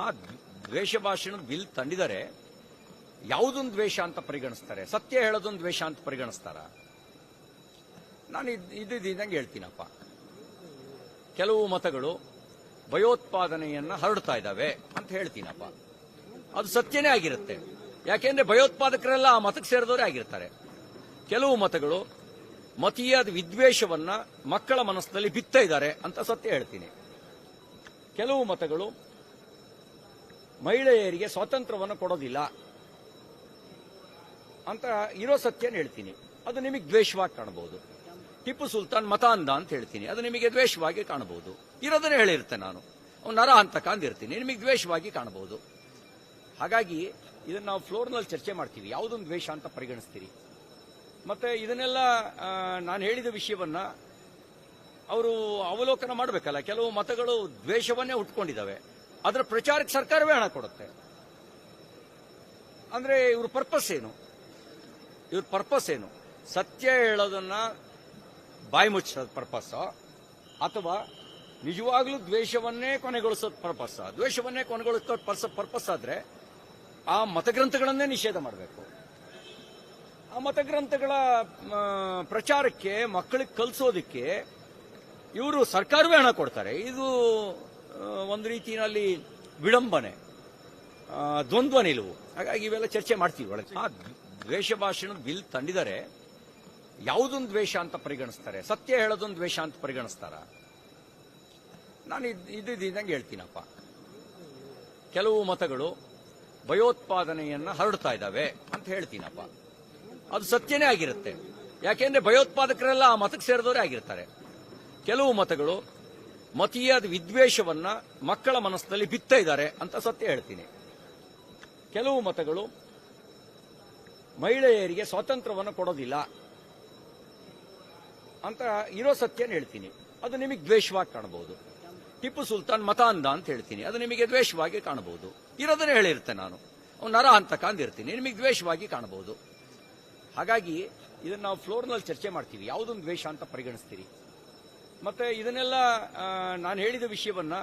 ಆ ದ್ವೇಷ ಭಾಷಣ ಬಿಲ್ ತಂದಿದ್ದಾರೆ. ಯಾವುದೊಂದು ದ್ವೇಷ ಅಂತ ಪರಿಗಣಿಸ್ತಾರೆ? ಸತ್ಯ ಹೇಳೋದೊಂದು ದ್ವೇಷ ಅಂತ ಪರಿಗಣಿಸ್ತಾರ? ನಾನು ಇದ್ದಂಗೆ ಹೇಳ್ತೀನಪ್ಪ. ಕೆಲವು ಮತಗಳು ಭಯೋತ್ಪಾದನೆಯನ್ನ ಹರಡ್ತಾ ಇದ್ದಾವೆ ಅಂತ ಹೇಳ್ತೀನಪ್ಪ. ಅದು ಸತ್ಯನೇ ಆಗಿರುತ್ತೆ. ಯಾಕೆಂದ್ರೆ ಭಯೋತ್ಪಾದಕರೆಲ್ಲ ಆ ಮತಕ್ಕೆ ಸೇರಿದವರೇ ಆಗಿರ್ತಾರೆ. ಕೆಲವು ಮತಗಳು ಮತೀಯದ ವಿದ್ವೇಷವನ್ನ ಮಕ್ಕಳ ಮನಸ್ಸಿನಲ್ಲಿ ಬಿತ್ತ ಇದ್ದಾರೆ ಅಂತ ಸತ್ಯ ಹೇಳ್ತೀನಿ. ಕೆಲವು ಮತಗಳು ಮಹಿಳೆಯರಿಗೆ ಸ್ವಾತಂತ್ರ್ಯವನ್ನು ಕೊಡೋದಿಲ್ಲ ಅಂತ ಇರೋ ಸತ್ಯನ ಹೇಳ್ತೀನಿ. ಅದು ನಿಮಗೆ ದ್ವೇಷವಾಗಿ ಕಾಣಬಹುದು. ಟಿಪ್ಪು ಸುಲ್ತಾನ್ ಮತ ಅಂದ ಅಂತ ಹೇಳ್ತೀನಿ. ಅದು ನಿಮಗೆ ದ್ವೇಷವಾಗಿ ಕಾಣಬಹುದು. ಇರೋದನ್ನೇ ಹೇಳಿರ್ತೇನೆ ನಾನು. ಅವ್ನು ನರ ಅಂತ ಅಂದಿರ್ತೀನಿ ನಿಮಗೆ ದ್ವೇಷವಾಗಿ ಕಾಣಬಹುದು. ಹಾಗಾಗಿ ಇದನ್ನು ನಾವು ಫ್ಲೋರ್ನಲ್ಲಿ ಚರ್ಚೆ ಮಾಡ್ತೀವಿ. ಯಾವುದೊಂದು ದ್ವೇಷ ಅಂತ ಪರಿಗಣಿಸ್ತೀರಿ. ಮತ್ತೆ ಇದನ್ನೆಲ್ಲ ನಾನು ಹೇಳಿದ ವಿಷಯವನ್ನ ಅವರು ಅವಲೋಕನ ಮಾಡಬೇಕಲ್ಲ. ಕೆಲವು ಮತಗಳು ದ್ವೇಷವನ್ನೇ ಉಟ್ಕೊಂಡಿದ್ದಾವೆ. ಅದರ ಪ್ರಚಾರಕ್ಕೆ ಸರ್ಕಾರವೇ ಹಣ ಕೊಡುತ್ತೆ. ಅಂದರೆ ಇವ್ರ ಪರ್ಪಸ್ ಏನು? ಇವ್ರ ಪರ್ಪಸ್ ಏನು? ಸತ್ಯ ಹೇಳೋದನ್ನ ಬಾಯಿ ಮುಚ್ಚೋದು ಪರ್ಪಸ್ ಅಥವಾ ನಿಜವಾಗ್ಲೂ ದ್ವೇಷವನ್ನೇ ಕೊನೆಗೊಳಿಸೋದು ಪರ್ಪಸ್ ದ್ವೇಷವನ್ನೇ ಕೊನೆಗೊಳಿಸೋದು ಪರ್ಸ ಪರ್ಪಸ್ ಆದ್ರೆ ಆ ಮತಗ್ರಂಥಗಳನ್ನೇ ನಿಷೇಧ ಮಾಡಬೇಕು. ಆ ಮತಗ್ರಂಥಗಳ ಪ್ರಚಾರಕ್ಕೆ, ಮಕ್ಕಳಿಗೆ ಕಲಿಸೋದಕ್ಕೆ ಇವರು ಸರ್ಕಾರವೇ ಹಣ ಕೊಡ್ತಾರೆ. ಇದು ಒಂದು ರೀತಿಯಲ್ಲಿ ವಿಡಂಬನೆ ದ್ವಂದ್ವ ನಿಲುವು. ಹಾಗಾಗಿ ಇವೆಲ್ಲ ಚರ್ಚೆ ಮಾಡ್ತೀವಿ ಒಳಗೆ. ಆ ದ್ವೇಷ ಭಾಷಣ ಬಿಲ್ ತಂದಿದ್ದಾರೆ. ಯಾವುದೊಂದು ದ್ವೇಷ ಅಂತ ಪರಿಗಣಿಸ್ತಾರೆ? ಸತ್ಯ ಹೇಳೋದೊಂದು ದ್ವೇಷ ಅಂತ ಪರಿಗಣಿಸ್ತಾರ? ನಾನು ಇದ್ದಿದ್ದಂಗೆ ಹೇಳ್ತೀನಪ್ಪ. ಕೆಲವು ಮತಗಳು ಭಯೋತ್ಪಾದನೆಯನ್ನು ಹರಡ್ತಾ ಇದ್ದಾವೆ ಅಂತ ಹೇಳ್ತೀನಪ್ಪ. ಅದು ಸತ್ಯನೇ ಆಗಿರುತ್ತೆ. ಯಾಕೆಂದ್ರೆ ಭಯೋತ್ಪಾದಕರೆಲ್ಲ ಆ ಮತಕ್ಕೆ ಸೇರಿದವರೇ ಆಗಿರ್ತಾರೆ. ಕೆಲವು ಮತಗಳು ಮತೀಯದ ವಿದ್ವೇಷವನ್ನ ಮಕ್ಕಳ ಮನಸ್ಸಿನಲ್ಲಿ ಬಿತ್ತಾ ಇದ್ದಾರೆ ಅಂತ ಸತ್ಯ ಹೇಳ್ತೀನಿ. ಕೆಲವು ಮತಗಳು ಮಹಿಳೆಯರಿಗೆ ಸ್ವಾತಂತ್ರ್ಯವನ್ನು ಕೊಡೋದಿಲ್ಲ ಅಂತ ಇರೋ ಸತ್ಯನ ಹೇಳ್ತೀನಿ. ಅದು ನಿಮಗೆ ದ್ವೇಷವಾಗಿ ಕಾಣಬಹುದು. ಟಿಪ್ಪು ಸುಲ್ತಾನ್ ಮತ ಅಂದ ಅಂತ ಹೇಳ್ತೀನಿ. ಅದು ನಿಮಗೆ ದ್ವೇಷವಾಗಿ ಕಾಣಬಹುದು. ಇರೋದನ್ನೇ ಹೇಳಿರ್ತೆ ನಾನು. ಅವ್ನು ನರ ಅಂತ ಕಾಂದಿರ್ತೀನಿ ನಿಮಗೆ ದ್ವೇಷವಾಗಿ ಕಾಣಬಹುದು. ಹಾಗಾಗಿ ಇದನ್ನು ನಾವು ಫ್ಲೋರ್ನಲ್ಲಿ ಚರ್ಚೆ ಮಾಡ್ತೀವಿ. ಯಾವುದೊಂದು ದ್ವೇಷ ಅಂತ ಪರಿಗಣಿಸ್ತೀರಿ? ಮತ್ತೆ ಇದನ್ನೆಲ್ಲ ನಾನು ಹೇಳಿದ ವಿಷಯವನ್ನ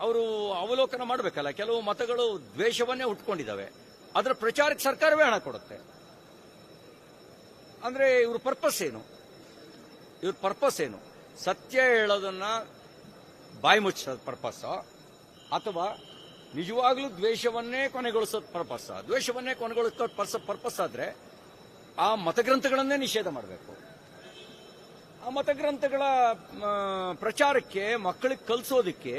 ಅವರು ಅವಲೋಕನ ಮಾಡಬೇಕಲ್ಲ. ಕೆಲವು ಮತಗಳು ದ್ವೇಷವನ್ನೇ ಉಟ್ಕೊಂಡಿದ್ದಾವೆ. ಅದರ ಪ್ರಚಾರಕ್ಕೆ ಸರ್ಕಾರವೇ ಹಣ ಕೊಡುತ್ತೆ. ಅಂದ್ರೆ ಇವ್ರ ಪರ್ಪಸ್ ಏನು? ಇವ್ರ ಪರ್ಪಸ್ ಏನು? ಸತ್ಯ ಹೇಳೋದನ್ನ ಬಾಯಿ ಮುಚ್ಚೋದು ಪರ್ಪಸ್ ಅಥವಾ ನಿಜವಾಗ್ಲೂ ದ್ವೇಷವನ್ನೇ ಕೊನೆಗೊಳಿಸೋದು ಪರ್ಪಸ್ ದ್ವೇಷವನ್ನೇ ಕೊನೆಗೊಳಿಸೋ ಪರ್ಸ ಪರ್ಪಸ್ ಆದ್ರೆ ಆ ಮತಗ್ರಂಥಗಳನ್ನೇ ನಿಷೇಧ ಮಾಡಬೇಕು. ಆ ಮತಗ್ರಂಥಗಳ ಪ್ರಚಾರಕ್ಕೆ, ಮಕ್ಕಳಿಗೆ ಕಲಿಸೋದಕ್ಕೆ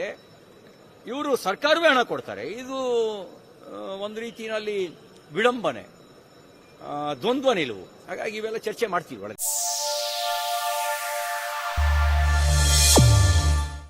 ಇವರು ಸರ್ಕಾರವೇ ಹಣ ಕೊಡ್ತಾರೆ. ಇದು ಒಂದು ರೀತಿಯಲ್ಲಿ ವಿಡಂಬನೆ ದ್ವಂದ್ವ ನಿಲುವು. ಹಾಗಾಗಿ ಇವೆಲ್ಲ ಚರ್ಚೆ ಮಾಡ್ತೀವಿ ಒಳಗೆ.